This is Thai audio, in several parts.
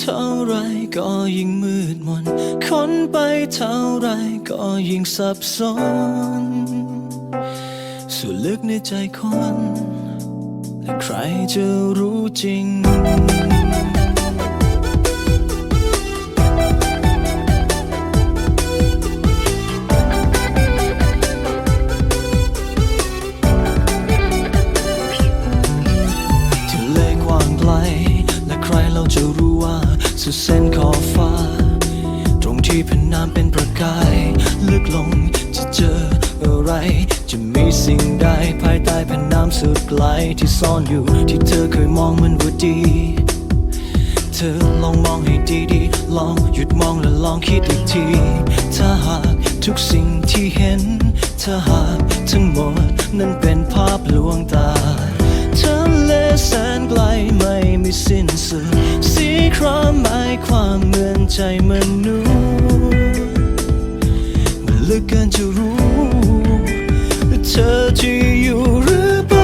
เท่าไรก็ยิ่งมืดมน ค้นไปเท่าไรก็ยิ่งสับสน ส่วนลึกในใจคน และใครจะรู้จริง เราจะรู้ว่า สุดเส้นขอบฟ้า ตรงที่เป็นน้ำเป็นประกาย ลึกลงจะเจออะไร จะมีสิ่งใดภายใต้แผ่นน้ำสุดไกลที่ซ่อนอยู่ที่เธอเคยมองมันว่าดี เธอลองมองให้ดีๆ ลองหยุดมองและลองคิดอีกที ถ้าหากทุกสิ่งที่เห็น ถ้าหากทั้งหมดนั้นเป็นภาพลวงตาทะเล แสนไกลไม่มีสิ้นสุดสีครามหมายความเหมือนใจมนุษย์มันลึกเกินจะรู้ว่าเธอจะอยู่หรือไป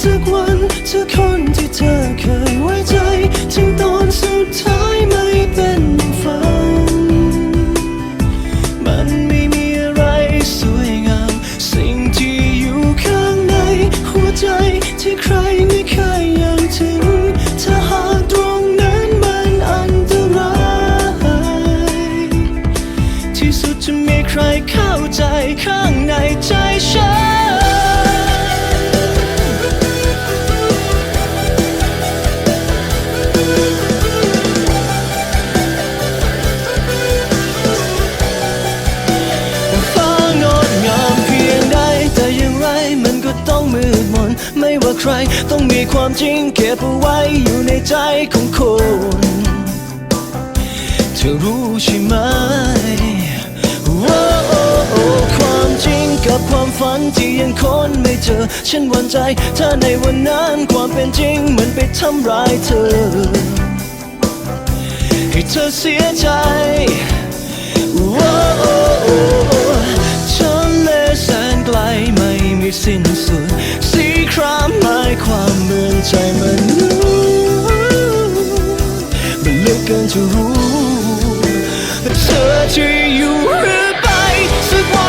สักวันเธอคนที่เธอเคยไว้ใจ ถึงตอนสุดท้ายไม่เป็นฝัน มันไม่มีอะไรสวยงาม สิ่งที่อยู่ข้างใน หัวใจที่ใครไม่เคย ใจข้างในใจฉันฟ้างดงามเพียงใดแต่อย่างไรมันก็ต้องมืดมนไม่ว่าใครต้องมีความจริงเก็บเอาไว้อยู่ในใจของคน เธอรู้ใช่ไหม วันที่ยังคนไม่เจอ ฉันหวั่นใจถ้าในวันนั้นความเป็นจริงมันไปทำร้ายเธอ ให้เธอเสียใจว้าวทะเลแสนไกลไม่มีสิ้นสุด สีครามหมายความเหมือนใจมันมันลึกเกินจะรู้ เธอจะอยู่หรือไปสักวัน